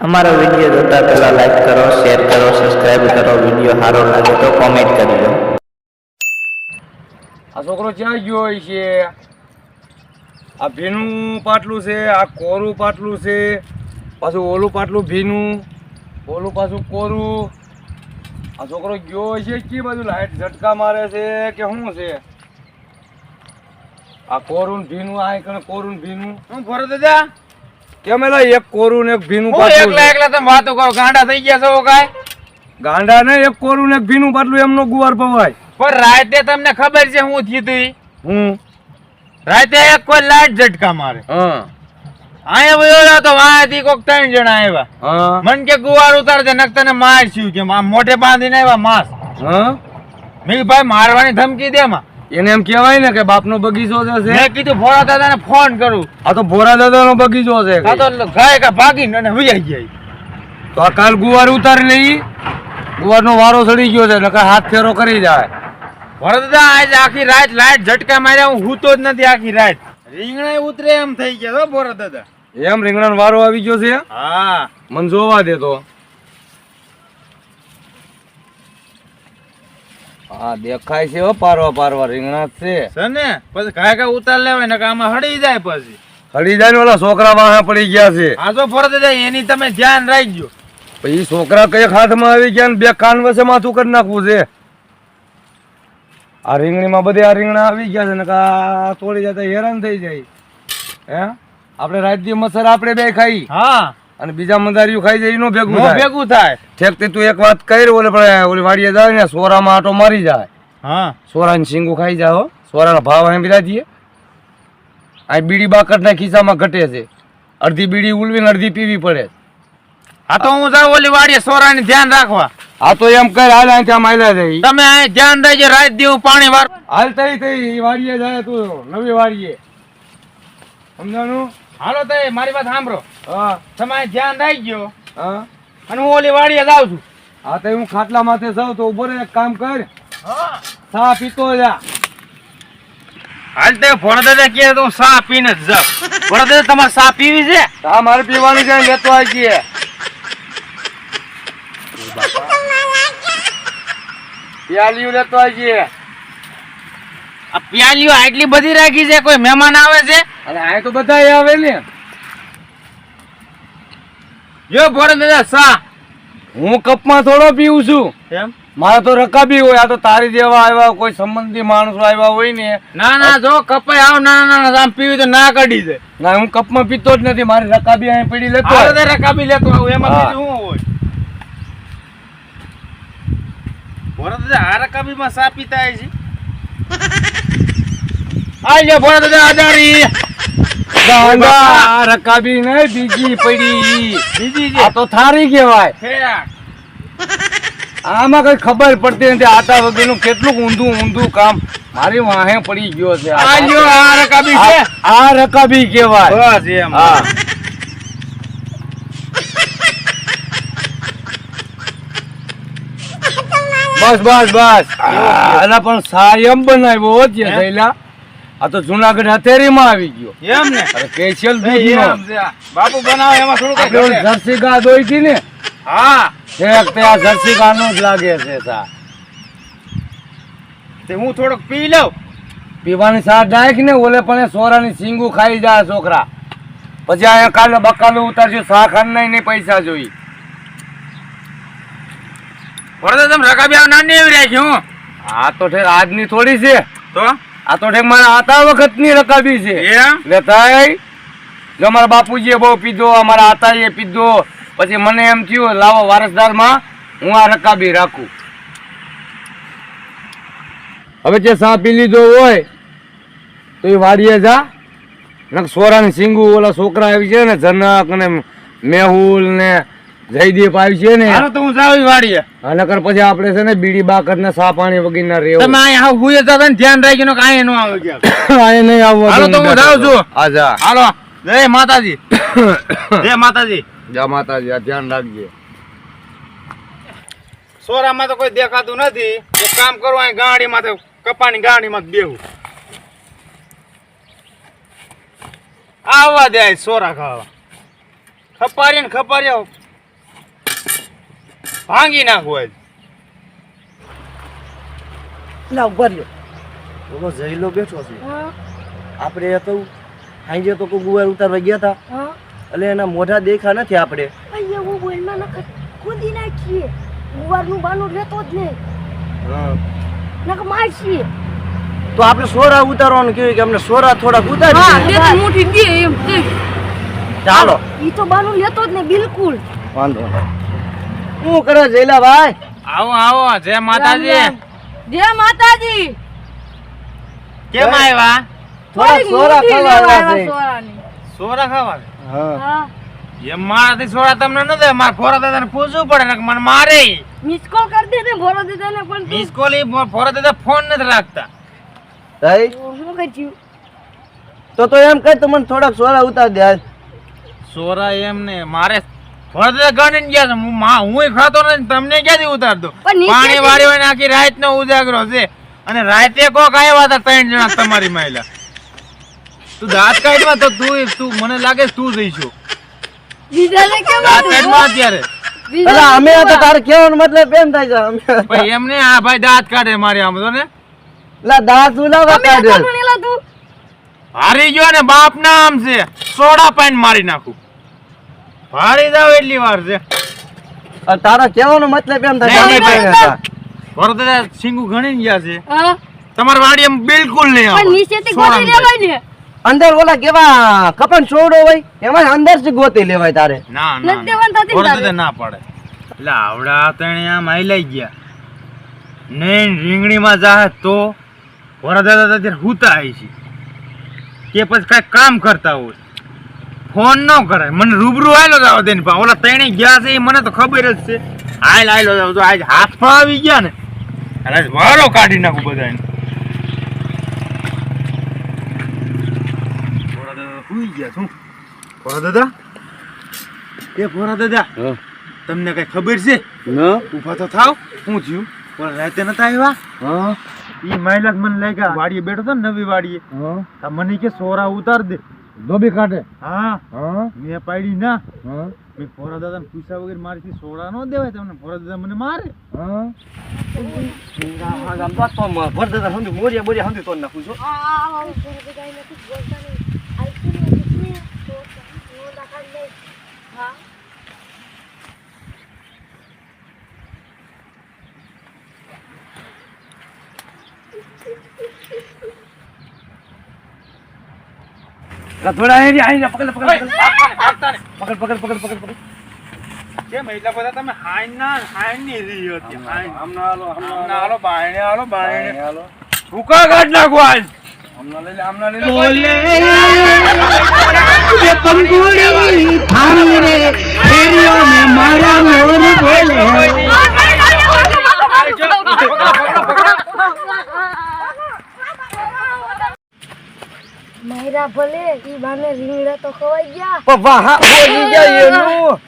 અમારો વીડિયો જોતા પહેલાં લાઈક કરો શેર કરો સબસ્ક્રાઈબ કરો વીડિયો સારો લાગે તો કોમેન્ટ કરજો. આ છોકરો ક્યાં ગયો હોય છે? આ ભીનું પાટલું છે આ કોરું પાટલું છે પાછું ઓલું પાટલું ભીનું ઓલું પાછું કોરું. આ છોકરો ગયો હોય છે કે બાજુ લાઈટ ઝટકા મારે છે કે શું છે? આ કોરું ને ભીનું આ કણે કોરું ભીનું. શું ફરો દાદા કેમ એલા એક કોરું ને એક ભીનું પાટલું એકલા એકલા તમે વાતો કરો ગાંડા થઈ ગયા છો કાય ગાંડા ને એક કોરું ને એક ભીનું પાટલું એમનો ગુવાર પવાય પણ રાતે તમને ખબર છે હું થયું તું હું? રાતે એક કોઈ લાઈટ ઝટકા મારે. હા. આયા વયો તો વાંથી કોક ત્રણ જણા આવ્યા મન કે ગુવાર ઉતાર દે નક તને મારશું કે આમ મોઢે બાંધીને આવ્યા માસ. હા. મેં ભાઈ મારવાની ધમકી દે માં એને એમ કહેવાય ને કે બાપનો બગીચો છે મેં કીધું ભોળા દાદાને ફોન કરું. આ તો ભોરા દાદાનો બગીચો છે. આ તો ગાય કા ભાગીને અને વૈયા જાય. તો આ કાલ ગુવાર ઉતારી લઈ. ગુવારનો વારો ચડી ગયો છે નકર હાથ ફેરો કરી જાય. ભોરા દાદા આજે આખી રાત લાઈટ ઝટકા માર્યા હું હૂતો જ નથી આખી રાત. રીંગણા ઉતરે એમ થઈ ગયા હો ભોળા દાદા. એમ રીંગણાનો વારો આવી ગયો છે? હા. મને જોવા દે હા દેખાય છે હો પારવા પારવા રીંગણા છે. ને? પછી કાય કાય ઉતાર લેવાય ને આમાં હળી જાય પછી. હળી જાય ને ઓલા છોકરા વાહા પડી ગયા છે. આ તો ફરજ જાય એની તમે ધ્યાન રાખજો. પછી છોકરા કઈ હાથમાં આવી ગયા ને બે કાન વચ્ચે માથું કરી નાખવું છે. આ રીંગણીમાં બધી આ રીંગણા આવી ગયા છે ને કા તોડી જતા હેરાન થઈ જાય. હે? આપણે રાજ્ય મસર આપણે બે ખાઈ. હા. અને બીજા મંદારીઓ ખાઈ જાય એનો ભેગું થાય. ભેગું થાય. ઠેક તે એક વાત કરી ઓલે ઓલી વાડીએ જાય ને સોરામાં આટો મારી જાય. હા. સોરાની શીંગું ખાઈ જાય હો. સોરાના ભાવ અહીં બીજા દઈએ આ બીડી બાકટના ખિસ્સામાં ઘટે છે. અડધી બીડી ઉલવીને અડધી પીવી પડે આ તો હું જાઉં ઓલી વાડીએ સોરાની ધ્યાન રાખવા. આ તો એમ કર હાલ અહીંથી આમ જાય. તમે અહીં ધ્યાન દેજે રાત દેવું પાણી વાર હાલ થઈ થઈ વાડીએ જાય તું નવી વાડીએ. સમજાણું? હાલો તઈ મારી વાત સાંભળો. હા. તમે અહીં ધ્યાન રાખજો. હા. અને હું ઓલી વાડીએ જાઉં છું. હા તો હું ખાટલા માથે જાઉં તો ઊભો એક કામ કર. હા. ચા પીતો જા. હાલ તે ભોળા દાદા કહે તો હું સા પીને જ જાઉં. ભોળા દાદા તમારે સા પીવી છે? હા મારે પીવાની છે લેતો આવી જઈએ પ્યાલીઓ લેતો આવી જઈએ આ પ્યાલીઓ આટલી બધી રાખી છે? કોઈ મહેમાન આવે છે? અને આ તો બધા આવે ને જો ભોળા દાદા સા. હું કપમાં થોડો પીવું છું. એમ મારે તો રકાબી હોય આ તો તારી જેવા આવ્યા કોઈ સંબંધી માણસો આવ્યા હોય ને. ના ના જો કપાઈ આવ ના ના ના આમ પીવી તો ના કાઢી દે. ના હું કપમાં પીતો જ નથી મારી રકાબી અહીં પડી લેતો. તે રકાબી લેતો આવું એમાં બીજું શું હોય? ભોળા દાદા આ રકાબીમાં સા પીતા છે આ લે ભોળા દાદા અડાડી ગાંડા, રકાબી ને બીજી પડી. બીજી આ તો થારી કહેવાય. આમાં કઈ ખબર પડતી નથી. આટા વગરનું કેટલું ઊંધું ઊંધું કામ મારી વાહે પડી ગયો છે. આ. આ રકાબી છે. આ- આ રકાબી કહેવાય. બસ એમ. હા. બસ બસ બસ. આના પણ સાયમ બનાવ્યો છે? થયેલા આ તો જુનાગઢ હથેરીમાં આવી ગયો. એમ ને? સ્પેશિયલ દૂધ બાપુ બનાવે એમાં થોડું જર્સી ગા દોઈ હતી ને? હા. એક તે આ જર્સી ગાનું જ લાગે છે સા. તે હું થોડોક પી લઉં. પીવાની સાર ડાયક ને? ઓલે પણ સોરાની સિંગુ ખાઈ જાય છોકરા. પછી અહીંયા કાલે બકાલું ઉતારજો શા ખાન નહીં પૈસા જોઈ વરદા તમે રકાબી નાની એવી રાખી હું. આ તો ઠેર આજની થોડી છે. તો? આ તો ઠેક મારા આતા વખતની રકાબી છે. એમ લેતા જો અમારા બાપુજીએ બહુ પીધો અમારા આતાએ પીધો પછી મને એમ થયું લાવો વારસદારમાં હું આ રકાબી રાખું. હવે જે સા પી લીધો હોય તો એ વાડીએ જા. નક સોરાની સિંગુ ઓલા છોકરા આવી છે ને જનક ને મેહુલ ને જયદીપ આવી છે ને. હાલો તો હું જાઉં વાડીએ. નકર પછી આપણે છે ને બીડી બાકર ને સા પાણી વગરના રેવું તમે આય આવ હુએ જતા ને ધ્યાન રાખી નો કાય નો આવે કે આય નહીં આવવા હાલો તો હું જાવ છું. આજા હાલો. જય માતાજી. જય માતાજી. જય માતાજી આ ધ્યાન રાખજે. સોરામાં તો કોઈ દેખાતું નથી. એક કામ કરો અહીં ગાડીમાં તો કપાની ગાડીમાં બેહું. આવવા દે સોરા ખાવા. ખપારી ને ખપારી ભાંગી નાખું આજ. ના ઊભા રહ્યો. ઓલો જઈલો બેઠો છે. આપણે તો સાંજે તો કોઈ ગુવાર ઉતારવા ગયા હતા એટલે એના મોઢા દેખા નથી આપણે. અહીંયા હું બોલમાં નખર ખોદી નાખીએ. ગુવારનું બાનું લેતો જ નહીં. નકર મારશીએ તો આપણે સોરા ઉતારવાનું કેવું કે અમને સોરા થોડાક ઉતારી દે. ચાલો. ઈ તો બાનું લેતો જ નહીં બિલકુલ. વાંધો નહીં. શું કરો જયલા ભાઈ? આવો આવો જય માતાજી. જય માતાજી. કેમ આવ્યા? થોડા સોરા ખાવા આવ્યા છે. સોરા ખાવા? હા. હા. એમ મારાથી સોરા તમને ન દે મારા ફોરા દાદાને પૂછવું પડે ને મને મારે. મિસ કોલ કરી દે ને ભરો દે પણ મિસ કોલ ફોરા દાદા ફોન નથી રાખતા. તઈ? તો તો એમ કહે તો મને થોડાક સોરા ઉતાર દે સોરા એમ ને મારે ફોરા ગણી ગણીને ગયા છે. હું ખાતો નથી તમને ક્યાંથી ઉતારતો? પણ પાણી વાળી હોય આખી રાત નો ઉજાગરો છે. અને રાતે કોક આવ્યા હતા ત્રણ જણા તમારી મહિલા તું દાંત કાઢવા તો તું તું મને લાગે તું જઈશું બીજાને કેમ દાંત કાઢવા અત્યારે. અલા અમે તો તારે કહેવાનો મતલબ એમ થાય છે અમે ભાઈ એમને આ ભાઈ દાંત કાઢે મારી આમ તો ને? લા દાંત ઉલાવા કાઢે હારી ગયો ને બાપ ના આમ છે. સોડા પાઈન મારી નાખું. હારી જાવ એટલી વાર છે. તારા કેવાનો કહેવાનો મતલબ એમ થાય. વરદાદા સિંગુ ગણી ગયા છે. હા? તમારી વાડી એમ બિલકુલ નહીં આવે. નીચેથી ગોતી લેવાય ને. અંદર ઓલા કેવા કપન છોડો હોય એમાં અંદરથી ગોતી લેવાય તારે. ના ના નથી દેવાનું થતી ને વરદાદા ના પાડે. એટલે આવડા તણે આમ આઈ ગયા. ને રીંગણીમાં જા તો વરદાદા દાદા અત્યારે હુતા આવી છે. કે પછી કઈ કામ કરતા હોય. ફોન ન કરાય. મને રૂબરૂ આયલો જાવ દે ને ઓલા ત્રણે ગયા છે એ મને તો ખબર જ છે. આયલ આયલો જાવ તો આજ હાથમાં આવી ગયા ને. અરે વારો કાઢી નાખું બધાને એને દાદા સુઈ ગયા શું ભોળા દાદા? એ ભોળા દાદા તમને કઈ ખબર છે? ઊભા તો થાવ. હું થયું? પણ રાતે નતા આવ્યા ઈ મહિલા મને લાગ્યા વાડીએ બેઠો તો ને નવી વાડીએ. હા. મને કે સોરા ઉતાર દે. ધોબી કાઢે? હા. હા? મેં પાડી ના. હા? મેં ફોરા દાદાને પૈસા વગર મારીથી સોડા નો દેવાય તમને ફોરા દાદા મને મારે. હા? ભરદાદા સમજી મોરિયા બોરિયા સમજી તો નાખું છું આ, આ, આ, આ, ભરો દે કાંઈ નથી બોલતા નહીં. આઈસ્ક્રીમ નથી ને, તો હું નાખાઈ લઈશ. હા થોડા એરી આઈને પકડ પકડ પકડ પકડ પકડ પકડ પકડ કેમ એટલા બધા તમે હાઈન ના હાઈનની રહી હતી હાઈન હમણાં હાલો હમણાં હાલો બાયણે હાલો બાયણે હાલો ભૂકા કાઢ નાખો હાઈન હમણાં લઈ લે હમણાં લઈ લે માયરા ભલે ઈ બાને રીંગણા તો ખવાઈ ગયા. પણ વાહ બોલી જાય એનું.